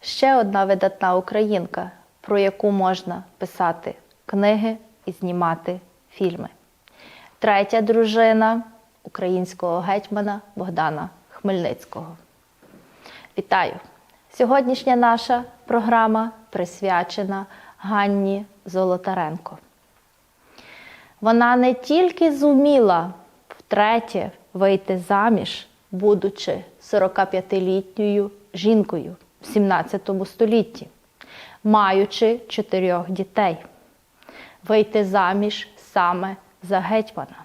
ще одна видатна українка, про яку можна писати книги і знімати фільми. Третя дружина українського гетьмана Богдана Хмельницького. Вітаю! Сьогоднішня наша програма присвячена Ганні Золотаренко. Вона не тільки зуміла втретє вийти заміж, будучи 45-літньою жінкою в 17 столітті, маючи чотирьох дітей, вийти заміж саме за гетьмана.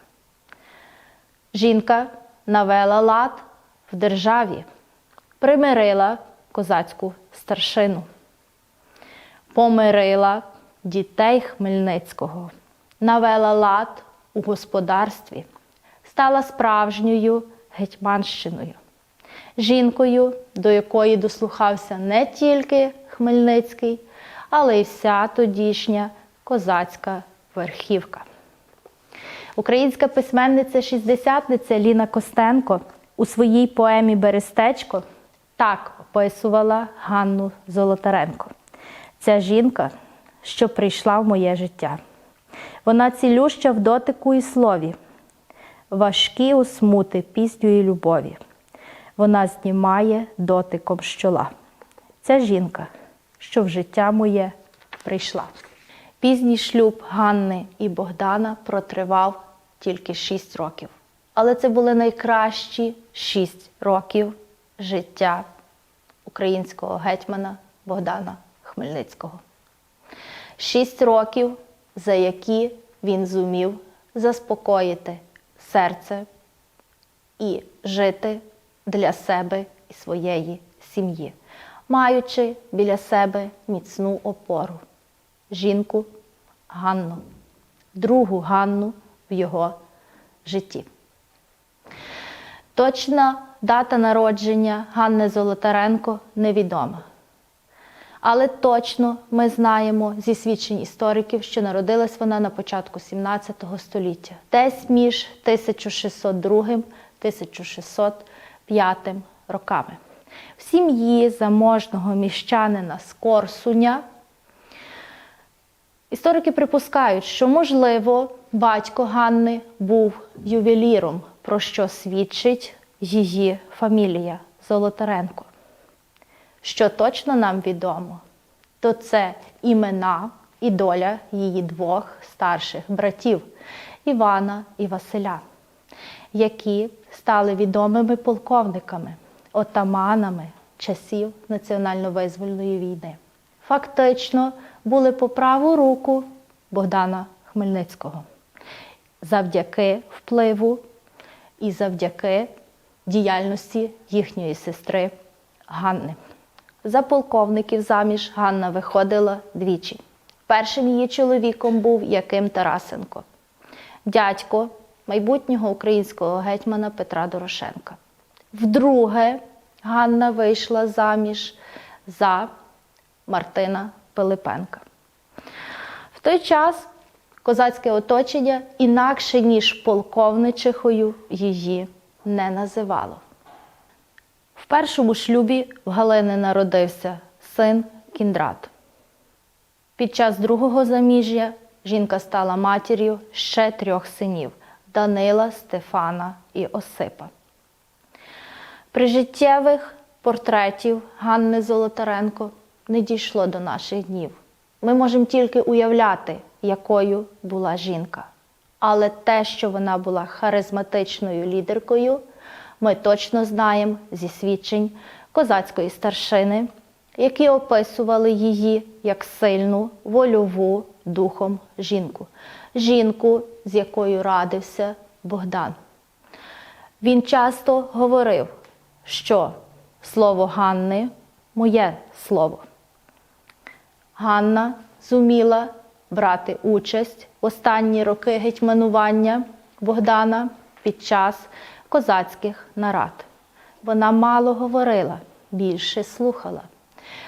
Жінка навела лад в державі, примирила козацьку старшину, помирила дітей Хмельницького, навела лад у господарстві, стала справжньою гетьманщиною, жінкою, до якої дослухався не тільки Хмельницький, але й вся тодішня козацька верхівка. Українська письменниця шістдесятниця Ліна Костенко у своїй поемі Берестечко так описувала Ганну Золотаренко. Ця жінка, що прийшла в моє життя. Вона цілюща в дотику і слові, важкі у смути пісню і любові. Вона знімає дотиком з чола. Ця жінка, що в життя моє прийшла. Пізній шлюб Ганни і Богдана протривав тільки 6 років. Але це були найкращі 6 років життя українського гетьмана Богдана Хмельницького. 6 років, за які він зумів заспокоїти серце і жити для себе і своєї сім'ї, маючи біля себе міцну опору жінку Ганну, другу Ганну в його житті. Точна дата народження Ганни Золотаренко невідома. Але точно ми знаємо зі свідчень істориків, що народилась вона на початку 17 століття, десь між 1602-1605 роками. В сім'ї заможного міщанина з Корсуня Історики припускають, що, можливо, батько Ганни був ювеліром, про що свідчить її фамілія Золотаренко. Що точно нам відомо, то це імена і доля її двох старших братів Івана і Василя, які стали відомими полковниками, отаманами часів національно-визвольної війни. Фактично були по праву руку Богдана Хмельницького завдяки впливу і завдяки діяльності їхньої сестри Ганни. За полковників заміж Ганна виходила двічі. Першим її чоловіком був Яким Тарасенко, дядько майбутнього українського гетьмана Петра Дорошенка. Вдруге Ганна вийшла заміж за Мартина Пилипенка. В той час козацьке оточення інакше, ніж полковничихою, її не називало. В першому шлюбі в Галини народився син Кіндрат. Під час другого заміжжя жінка стала матір'ю ще трьох синів Данила, Стефана і Осипа. Прижиттєвих портретів Ганни Золотаренко не дійшло до наших днів. Ми можемо тільки уявляти, якою була жінка. Але те, що вона була харизматичною лідеркою, ми точно знаємо зі свідчень козацької старшини, які описували її як сильну, вольову духом жінку, жінку, з якою радився Богдан. Він часто говорив, що слово Ганни моє слово. Ганна зуміла брати участь в останні роки гетьманування Богдана під час козацьких нарад. Вона мало говорила, більше слухала,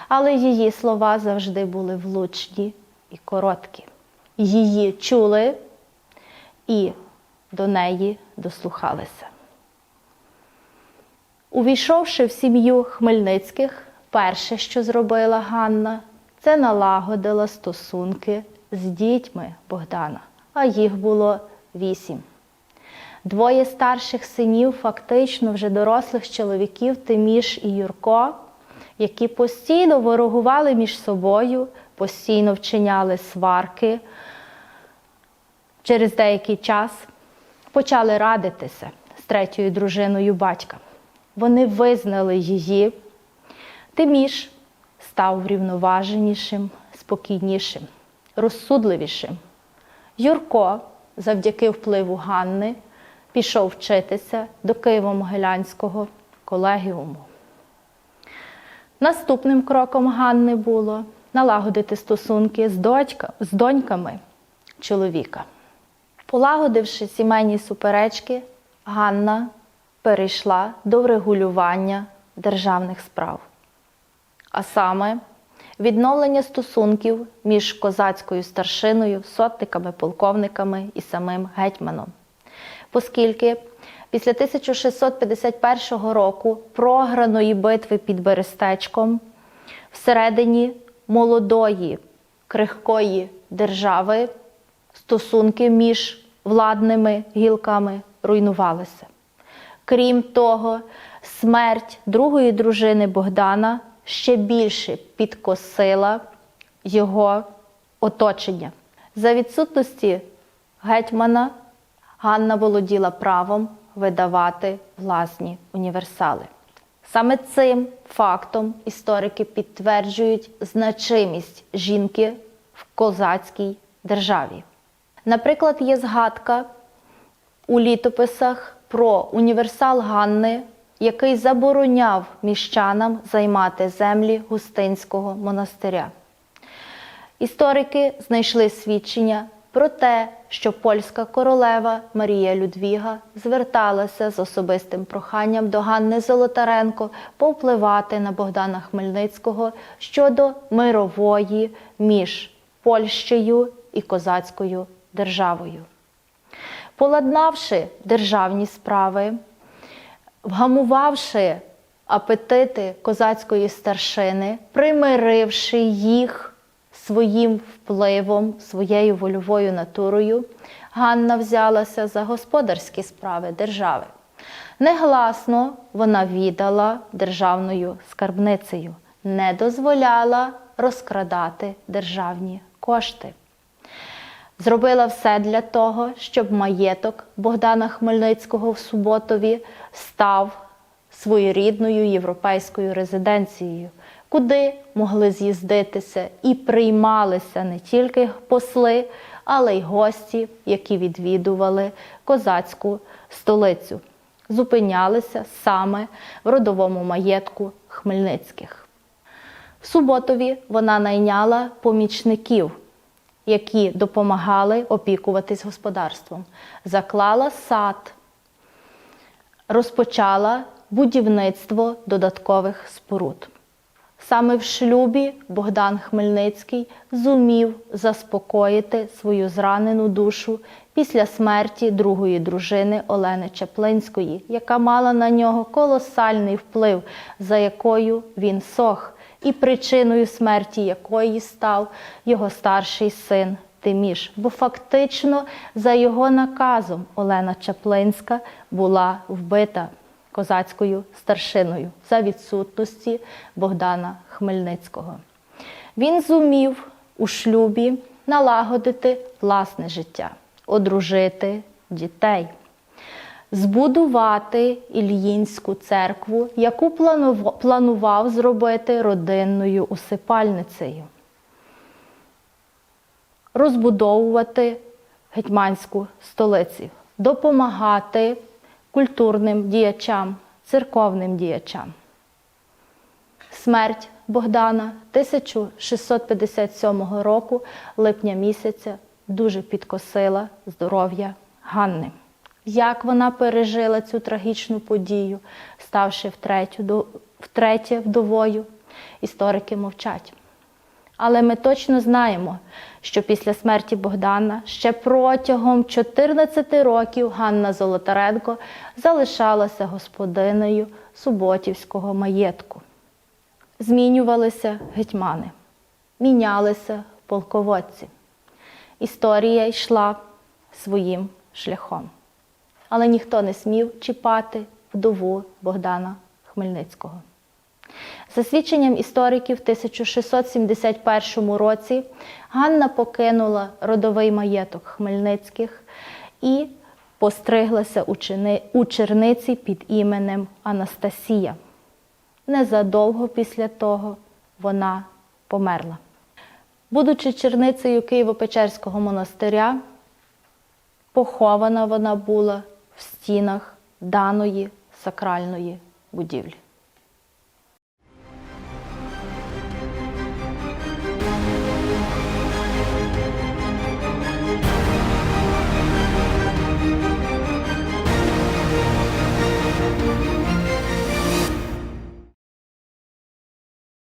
але її слова завжди були влучні і короткі. Її чули і до неї дослухалися. Увійшовши в сім'ю Хмельницьких, Перше, що зробила Ганна, це налагодила стосунки з дітьми Богдана, а їх було вісім. Двоє старших синів, фактично вже дорослих чоловіків, Тиміш і Юрко, які постійно ворогували між собою, постійно вчиняли сварки. Через деякий час почали радитися з третьою дружиною батька. Вони визнали її. Тиміш став врівноваженішим, спокійнішим, розсудливішим. Юрко, завдяки впливу Ганни, пішов вчитися до Києво-Могилянського колегіуму. Наступним кроком Ганни було налагодити стосунки з, дочка, з доньками чоловіка. Полагодивши сімейні суперечки, Ганна перейшла до врегулювання державних справ, а саме відновлення стосунків між козацькою старшиною, сотниками, полковниками і самим гетьманом. Оскільки після 1651 року програної битви під Берестечком всередині молодої крихкої держави стосунки між владними гілками руйнувалися. Крім того, смерть другої дружини Богдана ще більше підкосила його оточення. За відсутності гетьмана Ганна володіла правом видавати власні універсали. Саме цим фактом історики підтверджують значимість жінки в козацькій державі. Наприклад, є згадка у літописах про універсал Ганни, який забороняв міщанам займати землі Густинського монастиря. Історики знайшли свідчення про те, що польська королева Марія Людвіга зверталася з особистим проханням до Ганни Золотаренко повпливати на Богдана Хмельницького щодо мирової між Польщею і козацькою державою. Поладнавши державні справи, вгамувавши апетити козацької старшини, примиривши їх своїм впливом, своєю вольовою натурою, Ганна взялася за господарські справи держави. Негласно вона віддала державною скарбницею, не дозволяла розкрадати державні кошти. Зробила все для того, щоб маєток Богдана Хмельницького в Суботові став своєрідною європейською резиденцією, куди могли з'їздитися і приймалися не тільки посли, але й гості, які відвідували козацьку столицю, зупинялися саме в родовому маєтку Хмельницьких. В Суботові вона найняла помічників які допомагали опікуватись господарством. Заклала сад, розпочала будівництво додаткових споруд. Саме в шлюбі Богдан Хмельницький зумів заспокоїти свою зранену душу після смерті другої дружини Олени Чаплинської, яка мала на нього колосальний вплив, за якою він сох, і причиною смерті якої став його старший син Тиміш. Бо фактично за його наказом Олена Чаплинська була вбита козацькою старшиною за відсутності Богдана Хмельницького. Він зумів у шлюбі налагодити власне життя, одружити дітей, збудувати Ільїнську церкву, яку планував зробити родинною усипальницею, розбудовувати гетьманську столицю, допомагати культурним діячам, церковним діячам. Смерть Богдана 1657 року, липня місяця, дуже підкосила здоров'я Ганни. Як вона пережила цю трагічну подію, ставши втретє, вдовою, історики мовчать. Але ми точно знаємо, що після смерті Богдана ще протягом 14 років Ганна Золотаренко залишалася господинею Суботівського маєтку. Змінювалися гетьмани, мінялися полководці. Історія йшла своїм шляхом. Але ніхто не смів чіпати вдову Богдана Хмельницького. За свідченням істориків, в 1671 році Ганна покинула родовий маєток Хмельницьких і постриглася у черниці під іменем Анастасія. Незадовго після того вона померла. Будучи черницею Києво-Печерського монастиря, похована вона була в стінах даної сакральної будівлі.